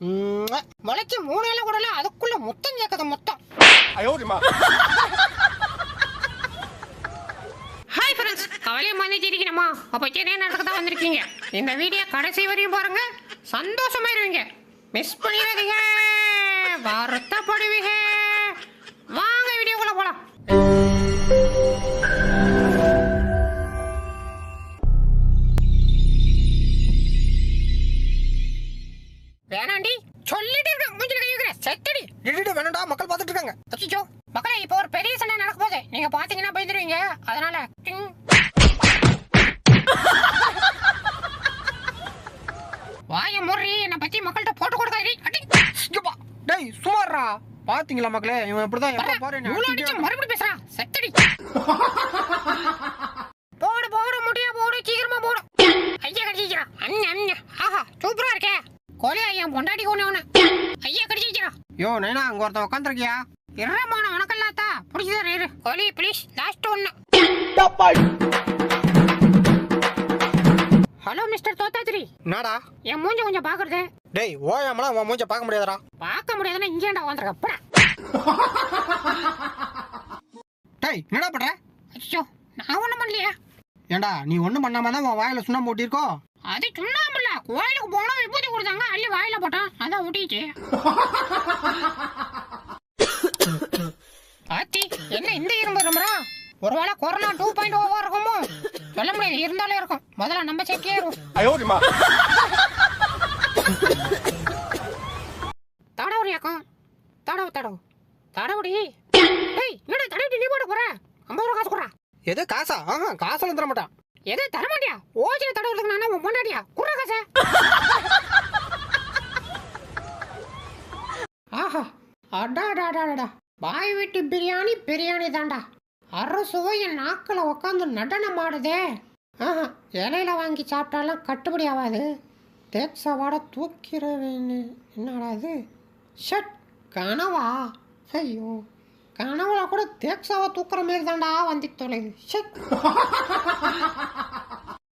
முளைச்சி மூணு இலை கூடல அதுக்குள்ள முத்தம் கேட்குது மொத்தம். ஹாய் ஃப்ரெண்ட்ஸ் கவலையை மன்னிச்சிருக்கணுமா? அப்போ சென்னை நடக்க தான் வந்திருக்கீங்க. இந்த வீடியோ கடைசி வரையும் பாருங்க. சந்தோஷமா இருவீங்க மிஸ் பண்ணிடாதீங்க. வருத்தப்படுவீங்க. வாங்க வீடியோக்குள்ள போலாம். செத்தடி டிடிடி வேணாம்டா மக்கள் பார்த்துட்டு இருக்காங்க அச்சோ மக்களே இப்போ ஒரு பெரிய சண்டை நடக்க போகுது. நீங்க பாத்தீங்கன்னா பயந்துருவீங்க. அதனால. வாய முறி என்னை பத்தி மக்கள்கிட்ட போட்டு கொடுக்காதீ. டேய் சுமார்ரா. பாத்தீங்களா மக்களே? இவன் இப்படிதான் எப்ப. பாரு மறுபடியும் பேசுறா. செத்தடி போடு போடு முடிய போடு சீக்கிரமா போடு. ஐயா கடிச்சிக்கிறா அண்ணா அண்ணா. ஆஹா சூப்பரா இருக்கே. கோழி ஐயா பொண்டாடி கொண்டு ஐயா கடிச்சிக்கிறா யோ நைனா அங்க ஒருத்தன் உட்காந்துருக்கியா இரமான உனக்கல்லாத்தா பிடிச்சதா இரு கோழி ப்ளீஸ் லாஸ்ட் ஒன்னு ஹலோ மிஸ்டர் தோத்தாத்திரி என்னடா? என் மூஞ்ச கொஞ்சம் பாக்குறது. டேய் ஓயாமலாம் உன் மூஞ்ச பார்க்க முடியாதுடா. பார்க்க முடியாதுன்னா இங்கேண்டா வந்துருக்க போடா. டேய் என்னடா பண்ற? அச்சோ நான் ஒண்ணும் பண்ணலையா. ஏன்டா நீ ஒண்ணும் பண்ணாம தான் உன் வாயில சுண்ணாம்பு ஒட்டியிருக்கோ? அது சுண்ணாம்புல கோயிலுக்கு போனா விபூதி கொடுத்தாங்க அள்ளி வாயில போட்டான் அதான் ஒட்டிச்சு ஆத்தி என்ன இந்த இரும்பு இரும்புறா? ஒருவேளை கொரோனா டூ பாயிண்ட் ஓவா இருக்குமோ? சொல்ல முடியாது இருந்தாலும் இருக்கும். முதல்ல நம்ம செக்கே இருக்கும். தடவுடி அக்கம் தடவு தடவு. தடவுடி. ஏய் என்னடா தடவுடி நீ போட போற? ஐம்பது ரூபா காசு கொடுறா. எது காசா? ஆஹா காசெல்லாம் தர மாட்டான் எது தர மாட்டியா? ஓஜில தடவுறதுக்கு நான் உன் ஆஹா அடாடாடாடா பாய் வீட்டு பிரியாணி பிரியாணி தாண்டா. அரை சுவையை நாக்கில் உட்காந்து நடனம் ஆடுதே. ஆஹா இலையில வாங்கி சாப்பிட்டாலாம் கட்டுப்படி ஆகாது தேக் தூக்கிறவேன்னு என்னடா இது? ஷட் கனவா? ஐயோ கனவுல கூட தேக்ஸாவை தூக்குற மாரி தாண்டா வந்து தொலைது ஷட்.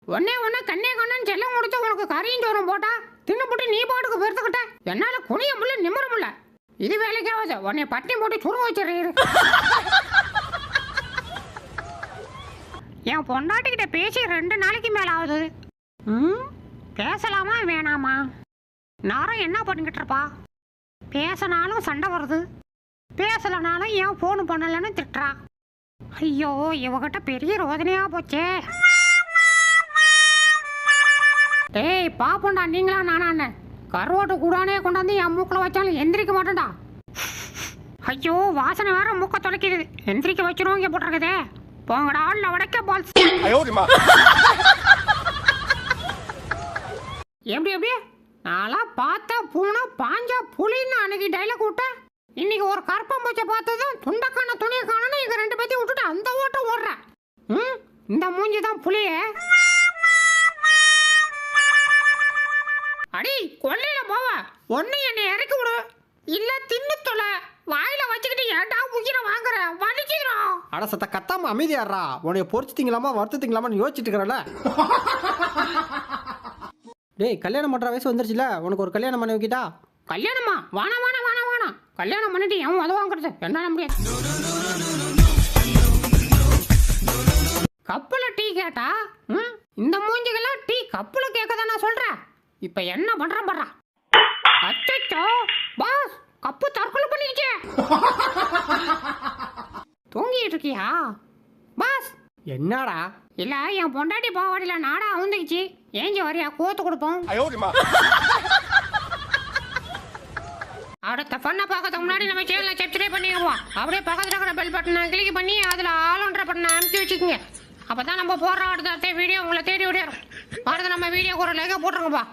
ஒன்னே ஒன்று கண்ணே கண்ணன் செல்லம் கொடுத்து உனக்கு கறியும் சோறும் போட்டா தின்னுபுட்டு நீ பாட்டுக்கு பெருத்துக்கிட்ட. என்னால குனிய முடியல நிமிர முடியல. இது வேலைக்காவது. உன்னை பட்டி போட்டு சுருங்க வச்சிடுறீரு. என் பொண்டாட்டிக்கிட்ட பேசி ரெண்டு நாளைக்கு மேல ஆகுது ம்? பேசலாமா வேணாமா? நாரம் என்ன பண்ணிக்கிட்டு இருப்பா? பேசினாலும் சண்டை வருது. பேசலனாலும் ஏன் ஃபோன் பண்ணலன்னு திட்டுறா. ஐயோ இவகிட்ட பெரிய ரோதனையாக போச்சே. ஏய் பாப்போண்டா நீங்களா நானா நானான்னு கருவாட்டு கூடானே கொண்டாந்து என் மூக்கில் வச்சாலும் எந்திரிக்க மாட்டேன்டா. ஐயோ வாசனை வேற மூக்க தொலைக்குது. எந்திரிக்க வச்சிருவோம் இங்கே போட்டிருக்குதே. போங்கடா ஆள்ல உடைக்க பால் எப்படி எப்படி? நான்லாம் பார்த்தா பூனா பாஞ்சா புலின்னு அன்னைக்கு டைலாக் விட்டேன். இன்னைக்கு ஒரு கற்பம் பூச்சை பார்த்ததும் துண்டக்கான துணியை காணணும் எங்க ரெண்டு பேர்த்தையும் விட்டுட்டு அந்த ஓட்டம் ஓடுறேன். ம் இந்த மூஞ்சி தான் புளியே ஒன்னு என்னை இறக்கி விடு. இல்ல தின்னு தொலை. வாயில வச்சுக்கிட்டு ஏன்டா உயிரை வாங்குற? வலிக்கிறோம் அட சத்த கத்தாம அமைதியாடுறா. உன்னைய பொறிச்சு திங்கலாமா வறுத்து திங்கலாமான்னு யோசிச்சுட்டு இருக்கிறல டேய் கல்யாணம் பண்ற வயசு வந்துருச்சுல? உனக்கு ஒரு கல்யாணம் பண்ணி வைக்கிட்டா? கல்யாணமா? வானா வானா வானா வானா கல்யாணம் பண்ணிட்டு எவன் உதவ வாங்குறது. என்னால முடியாது கப்புல டீ கேட்டா இந்த மூஞ்சிக்கெல்லாம் டீ கப்புல கேட்க நான் சொல்றேன். இப்ப என்ன பண்றேன் பாடுறா அச்சோ பாஸ் கப்பு தற்கொலை பண்ணிருக்கே தூங்கிட்டு இருக்கியா? பாஸ். என்னடா? இல்ல என் பொண்டாட்டி பாவாடியில நாடா அவுந்துக்குச்சு. ஏஞ்சி வரையா? கோத்து கொடுப்போம். அடுத்த பண்ண பார்க்கறதுக்கு முன்னாடி நம்ம சேனலை சப்ஸ்கிரைப் பண்ணிடுவோம். அப்படியே பக்கத்தில் இருக்கிற பெல் பட்டனை கிளிக் பண்ணி அதில் ஆளுன்ற பட்டனை அமுக்கி வச்சுக்கோங்க. அப்போ தான் நம்ம போடுற அடுத்த வீடியோ உங்களை தேடி விடையிறோம் அடுத்து நம்ம வீடியோ ஒரு லைக்கை போட்டுருங்கப்பா.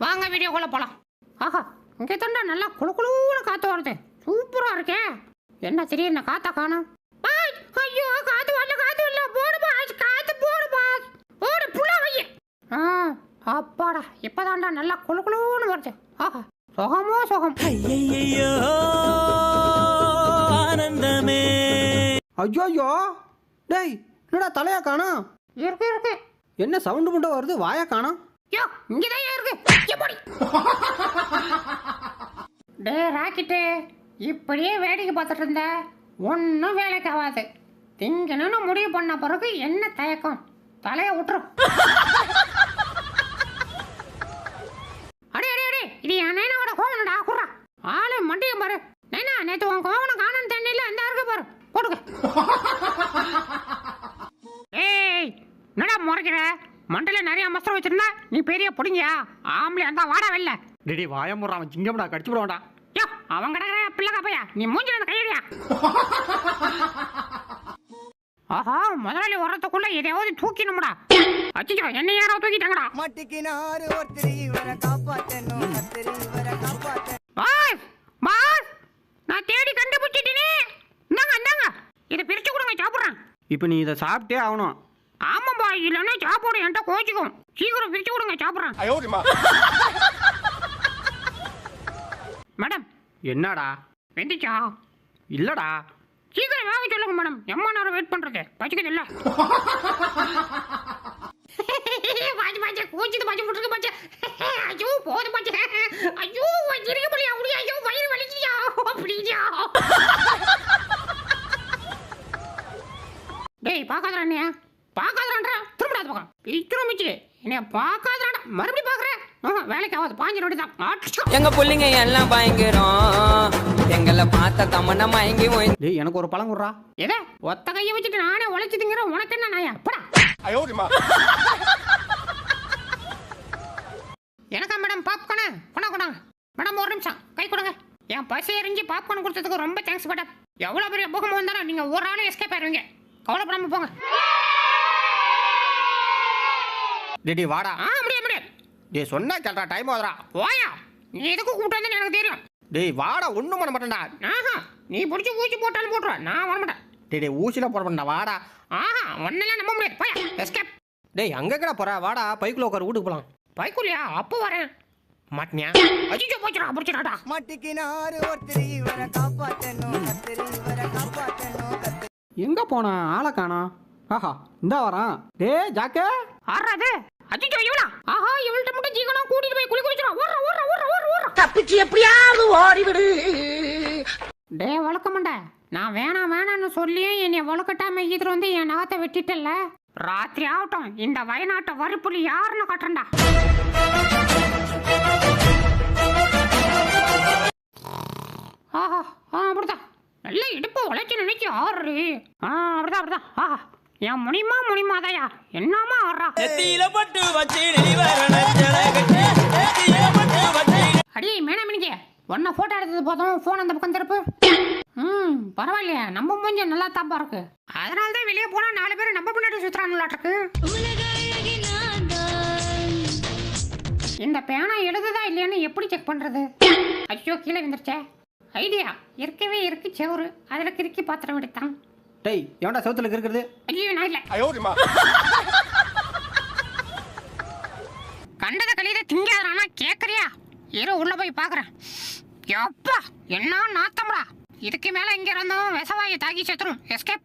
வாங்க வீடியோ வீடியோக்குள்ளே போகலாம் ஆஹா. இங்கே தண்டா நல்லா குளு குளுன்னு காற்று வருது. சூப்பராக இருக்கே. என்ன திடீர்னு காத்தா காணும்? பாஸ், ஐயோ காத்து வரல காத்து வரல. போடு பாஸ். காத்து போடு பாஸ். போடு புள்ள வைய ஆ அப்பாடா இப்போதான்டா நல்லா குளு குளுன்னு வருது. ஆஹா சுகமோ சுகம். ஐயையோ ஆனந்தமே. ஐயோ ஐயோ டேய் என்னடா தலையா காணோம்? இருக்கு இருக்கு. என்ன சவுண்டு முண்டை வருது? வாயா காணோம்? யோ இங்கதான் இருக்கு. எப்படி டே ராக்கெட்டு இப்படியே வேடிக்கை பார்த்துட்டு இருந்த. ஒன்றும் வேலைக்கு ஆகாது. திங்கணும்னு முடிவு பண்ண பிறகு என்ன தயக்கம்? தலையை விட்டுரும் அடே அடே அடே இது என் நைனாவோட கோவனடா குர்றா ஆளு மண்டியம் பாரு நைனா நேற்று உன் கோவனை காணும் தண்ணியில் அந்த இருக்கு பாரு போடுங்க ஏய் என்னடா முறைக்கிற மண்டல நிறைய மஸ்திரம் வச்சிருந்தா நீ பெரிய பொடிங்கயா? ஆம்பளை அந்த வாடா வெளில. டேடி வாய முறான் அவன். சிங்கம்டா கடிச்சு விடுவான்டா யோ அவன் கிடக்குற பிள்ளை காப்பையா நீ மூஞ்சில இருந்து கையடியா ஆஹா முதலாளி வர்றதுக்குள்ள எதையாவது தூக்கினும்டா அச்சிச்சோ என்ன யாரோ தூக்கிட்டாங்கடா. மட்டிக்கினாரு ஒருத்தர் இவரை காப்பாத்தணும். கத்திரி இவரை காப்பாத்தணும். பாஸ் பாஸ் நான் தேடி கண்டுபிடிச்சிட்டேனே. இந்தாங்க இந்தாங்க. இதை பிரிச்சு கொடுங்க சாப்பிட்றேன். இப்போ நீ இதை சாப்பிட்டே ஆகணும். ஆமாம்பா இல்லைன்னா சாப்பாடு என்கிட்ட கோச்சிக்கும். சீக்கிரம் பிரிச்சு கொடுங்க சாப்பிட்றேன். மேடம். என்னடா? வெந்துச்சா? இல்லடா. சீக்கிரம் வேக சொல்லுங்க மேடம். எம்மா நேரம் வெயிட் பண்றது? பச்சிக்குது இல்ல பாச்சு பாச்சு கூச்சிட்டு பாச்சு போட்டுருக்கு பாச்சு ஐயோ போது பாச்சு ஐயோ இருக்க முடியா முடியா ஐயோ வயிறு வலிக்குதியா அப்படியா டேய் பார்க்காதடா நீ பார்க்காதடான்றா திரும்படா அந்த பக்கம் திரும்பிச்சு என்னைய பார்க்காதடா மறுபடியும் பார்க்குறேன். வேலைக்கு ஆகாது பாஞ்சு நோடி தான். எங்க புள்ளைங்க எல்லாம் பயங்கரம். எங்களை பார்த்த தமன்னா மயங்கி போய் டேய் எனக்கு ஒரு பழம் குடுறா. எதை ஒத்த கையை வச்சுட்டு நானே உழைச்சு திங்கிறேன் உனக்கு என்ன நாயா? போடா. எனக்கா மேடம் பாப்கார்னு கொண்டா கொண்டாங்க மேடம் ஒரு நிமிஷம். கை கொடுங்க. என் பசி எரிஞ்சு பாப்கார்ன் கொடுத்ததுக்கு ரொம்ப தேங்க்ஸ் மேடம் எவ்வளோ பெரிய பூகம்பம் வந்தாலும் நீங்கள் ஒரு ஆளும் எஸ்கேப் ஆயிருவீங்க. கவலைப்படாம போங்க. டேடி வாடா. ஆ முடியாது முடியாது. டேய் சொன்னா கேட்டா டைம் ஆகுதுடா. போயா. நீ எதுக்கு கூப்பிட்டு வந்தேன்னு எனக்கு தெரியும். டேய் வாடா ஒன்றும் பண்ண மாட்டேன்டா. ஆஹா நீ பிடிச்சி ஊசி போட்டாலும் போட்டுருவ. நான் வரமாட்டேன் டேய் டேய் ஊசிலாம் போட மாட்டேன்டா வாடா. ஆஹா ஒன்னெல்லாம் நம்ப முடியாது. போயா எஸ்கேப் டேய் அங்கே கடா போற? வாடா பைக்குள்ள உட்கார வீட்டுக்கு போகலாம் பைக்குள்ளையா? அப்போ வரேன். மாட்டினியா அஜிச்சோ போச்சுடா பிடிச்சிடாடா. மட்டிக்கினாரு ஒருத்தர் இவரை காப்பாத்தணும் கத்திரி இவரை கத்திரி எங்க போனா? ஆளை காணோம். ஆஹா இந்தா வரான். டேய் ஜாக்கே. ஆறாது அஜிச்சோ இவளா? ஆஹா இவள்கிட்ட மட்டும் ஜீவனம் கூட்டிட்டு போய் குளி குளிச்சிடும் ஓடுற ஓடுற ஓடுற ஓடுற ஓடுற. தப்பிச்சு எப்படியாவது ஓடிவிடு. டே வளர்க்கமாண்ட நான் வேணாம் வேணாம்னு சொல்லியும் என்னை வளர்க்கட்டாம இதில் வந்து என் நகத்தை வெட்டிட்டல்ல ராத்திரி ஆகட்டும் இந்த வயநாட்டை வரிப்புலி யாருன்னு கட்டுறேன்டா. ஆஹா ஆ அப்படிதான். நல்ல இடுப்பு உழைச்சி நினைச்சு ஆடுறி ஆ அப்படிதான் அப்படிதான். ஆஹா. என் முனிமா முனிமாதாயா என்னமா ஆடுறா? நெத்தியில பட்டு வச்சு அடியே மேனா மினிக்க உன்னை போட்டோ எடுத்தது போதும் ஃபோன் அந்த பக்கம் திருப்பு. ம் பரவாயில்லையே நம்ம மூஞ்சி நல்லா தாப்பா இருக்கு. அதனால தான் வெளியே போனா நாலு பேர் நம்ம பின்னாடி சுத்துறாங்களாட்டுக்கு இந்த பேனா எழுதுதா இல்லையான்னு எப்படி செக் பண்றது? ஐயோ கீழே விழுந்துருச்சே. ஐடியா இருக்கவே இருக்கு செவரு. அதுல கிறுக்கி பாத்திரம் விடுத்தான் டேய் எவன்டா செவத்துல இருக்கிறது ஐயோ நான் இல்ல. கண்டத கலியத திங்காதறானா கேக்குறியா? இரு உள்ள போய் பாக்குறேன். எப்பா என்ன நாத்தம்டா? இதுக்கு மேல இங்க இருந்தோம் விசவாயை தாக்கி செத்துரும். எஸ்கேப்